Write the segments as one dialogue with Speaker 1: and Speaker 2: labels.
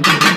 Speaker 1: Thank you.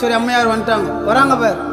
Speaker 1: Rajarajeswari அம்மையார் வந்துட்டாங்க. வராங்க பேர்.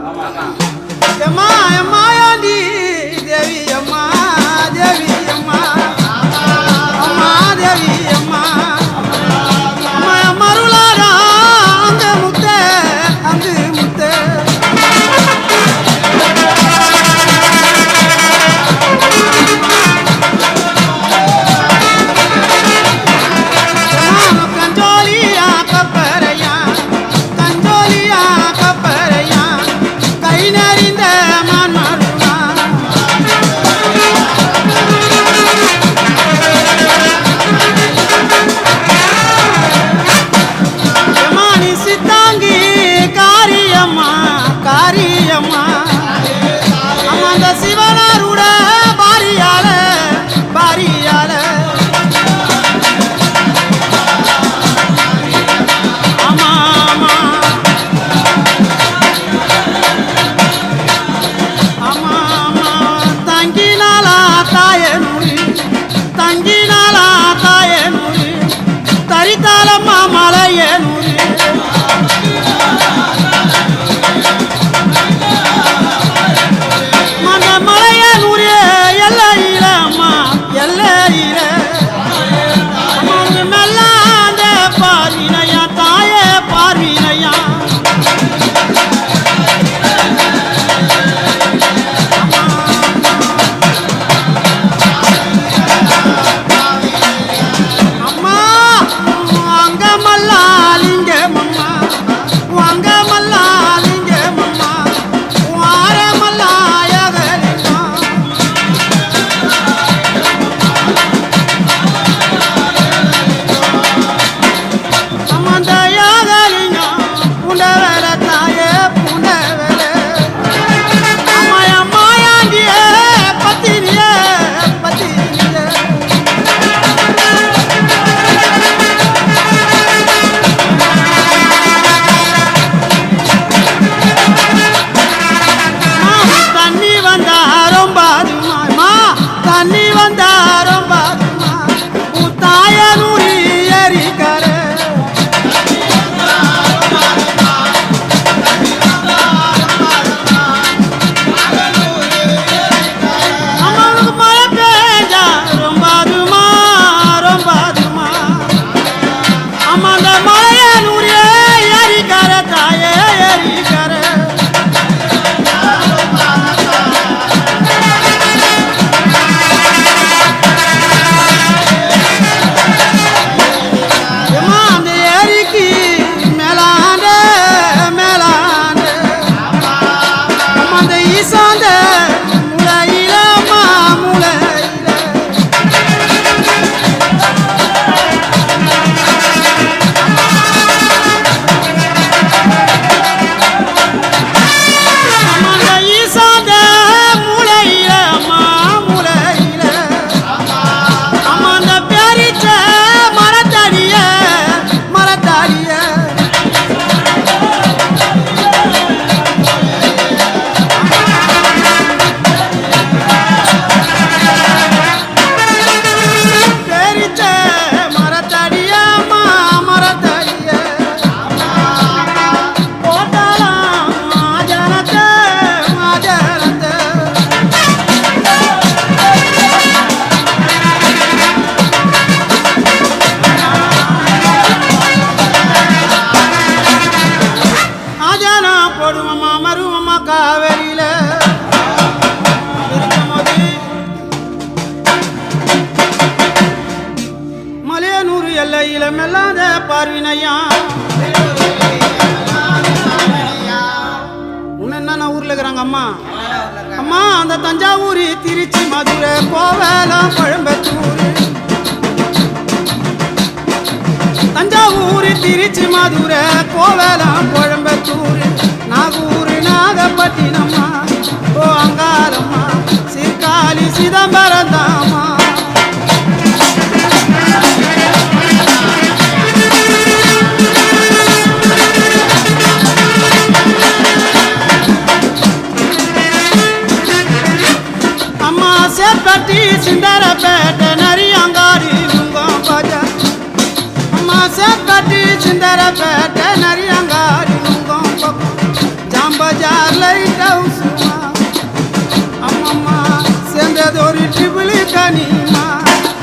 Speaker 1: கோவலாம் குழம்பத்தூர் நாகூர் நாகப்பட்டினம்மா. ஓ அங்காரம்மா சிற்காலி சிதம்பரம் தாமா அம்மா சேப்பட்டி சிந்தரப்பேட்டை நரி அங்காரி முங்கம் பாஜா அம்மா சேப்பட்டி சிந்தரப்பேட்டை நரியாங்காரி நுங்கம் பக்கம் ஜாம்பஜார் லைட் ஹவுஸ் அம்மம்மா சேர்ந்தது ஒரு ட்ரிபிள் கனிமா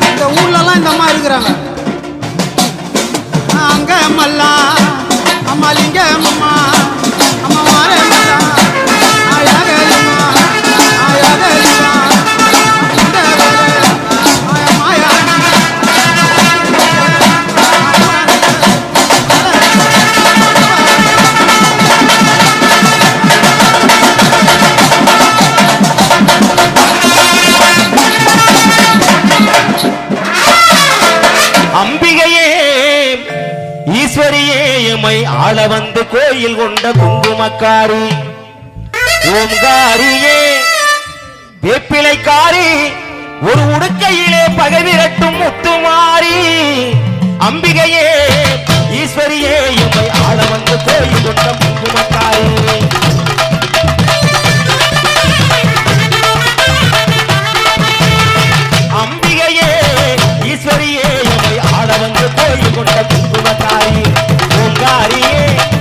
Speaker 1: இந்த ஊர்லலாம் இந்த அம்மா இருக்கிறாங்க அங்க மல்லா அம்மா லிங்க அம்மா
Speaker 2: உம்மை ஆள வந்து கோயில் கொண்ட குங்குமக்காரி. ஓம்காரியே வேப்பிலைக்காரி ஒரு உடுக்கையிலே பகவிரட்டும் முத்துமாரி. அம்பிகையே ஈஸ்வரியே உம்மை ஆள வந்து கோயில் கொண்ட குங்குமக்காரி. அம்பிகையே ஈஸ்வரியே உம்மை ஆள வந்து கோயில் கொண்ட குங்குமக்காரி. पुकारिए